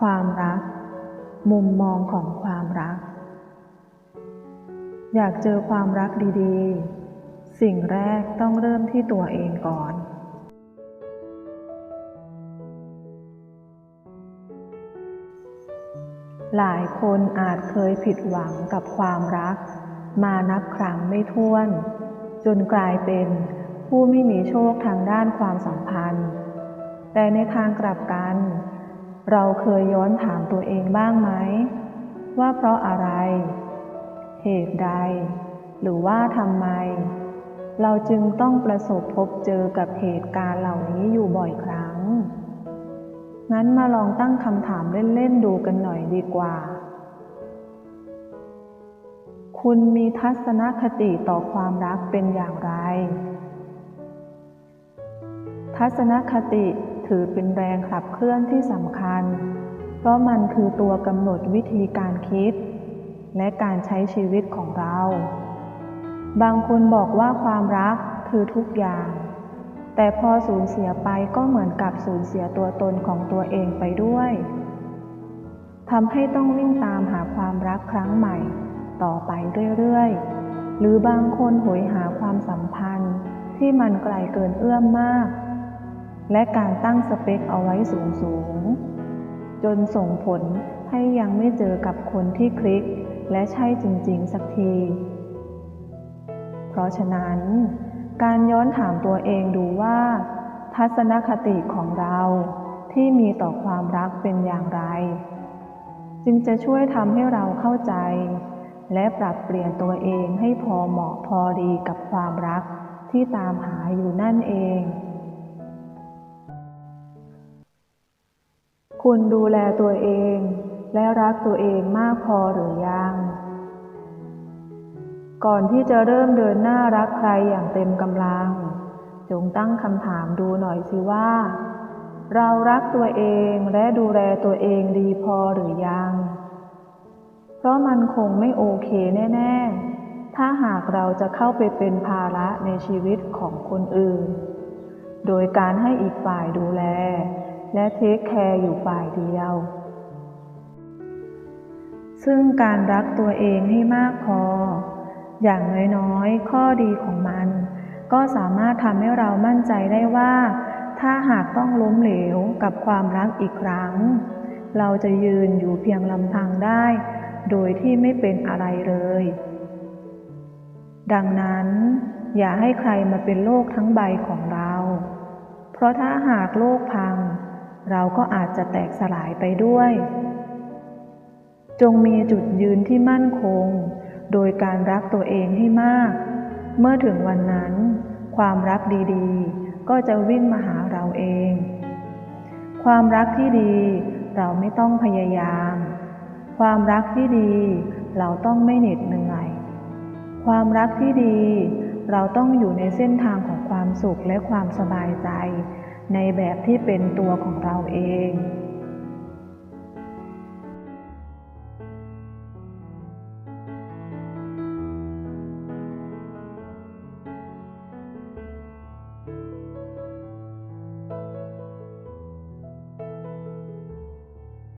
ความรัก มุมมองของความรัก อยากเจอความรักดีๆ สิ่งแรกต้องเริ่มที่ตัวเองก่อน หลายคนอาจเคยผิดหวังกับความรัก มานับครั้งไม่ถ้วน จนกลายเป็นผู้ไม่มีโชคทางด้านความสัมพันธ์ แต่ในทางกลับกัน เราเคยย้อนถามตัวเองบ้างไหม ว่าเพราะอะไร เหตุใด หรือว่าทำไม เราจึงต้องประสบพบเจอกับเหตุการณ์เหล่านี้อยู่บ่อยครั้ง งั้นมาลองตั้งคำถามเล่น ๆ ดูกันหน่อยดีกว่า คุณมีทัศนคติต่อความรักเป็นอย่างไร ทัศนคติ ถือเป็นแรงขับเคลื่อนที่สำคัญ เพราะมันคือตัวกำหนดวิธีการคิด และการใช้ชีวิตของเรา บางคนบอกว่าความรักคือทุกอย่าง แต่พอสูญเสียไปก็เหมือนกับสูญเสียตัวตนของตัวเองไปด้วยทำให้ต้องวิ่งตามหาความรักครั้งใหม่ ต่อไปเรื่อยๆ หรือบางคนโหยหาความสัมพันธ์ที่มันไกลเกินเอื้อมมาก และการตั้งสเปคเอาไว้สูงๆจนส่งผลให้ยังไม่เจอกับคนที่คลิก และใช่จริงๆ สักที เพราะฉะนั้น การย้อนถามตัวเองดูว่า ทัศนคติของเราที่มีต่อความรักเป็นอย่างไร จึงจะช่วยทำให้เราเข้าใจ และปรับเปลี่ยนตัวเองให้พอเหมาะพอดีกับความรักที่ตามหาอยู่นั่นเอง คุณดูแลตัวเอง และรักตัวเองมากพอหรือยัง ก่อนที่จะเริ่มเดินหน้ารักใครอย่างเต็มกำลัง จงตั้งคำถามดูหน่อยสิว่า เรารักตัวเองและดูแลตัวเองดีพอหรือยัง เพราะมันคงไม่โอเคแน่ ๆ ถ้าหากเราจะเข้าไปเป็นภาระในชีวิตของคนอื่น โดยการให้อีกฝ่ายดูแล และเทคแคร์อยู่ฝ่ายเดียว ซึ่งการรักตัวเองให้มากพอ อย่างน้อยๆ ข้อดีของมัน ก็สามารถทำให้เรามั่นใจได้ว่า ถ้าหากต้องล้มเหลวกับความรักอีกครั้ง เราจะยืนอยู่เพียงลำพังได้ โดยที่ไม่เป็นอะไรเลย ดังนั้น อย่าให้ใครมาเป็นโลกทั้งใบของเรา เพราะถ้าหากโลกพัง เราก็อาจจะแตกสลายไปด้วย จงมีจุดยืนที่มั่นคง โดยการรักตัวเองให้มาก เมื่อถึงวันนั้น ความรักดีๆ ก็จะวิ่งมาหาเราเอง ความรักที่ดีเราไม่ต้องพยายาม ความรักที่ดีเราต้องไม่เหน็ดเหนื่อย ความรักที่ดี เราต้องอยู่ในเส้นทางของความสุขและความสบายใจ ในแบบที่เป็นตัวของเราเอง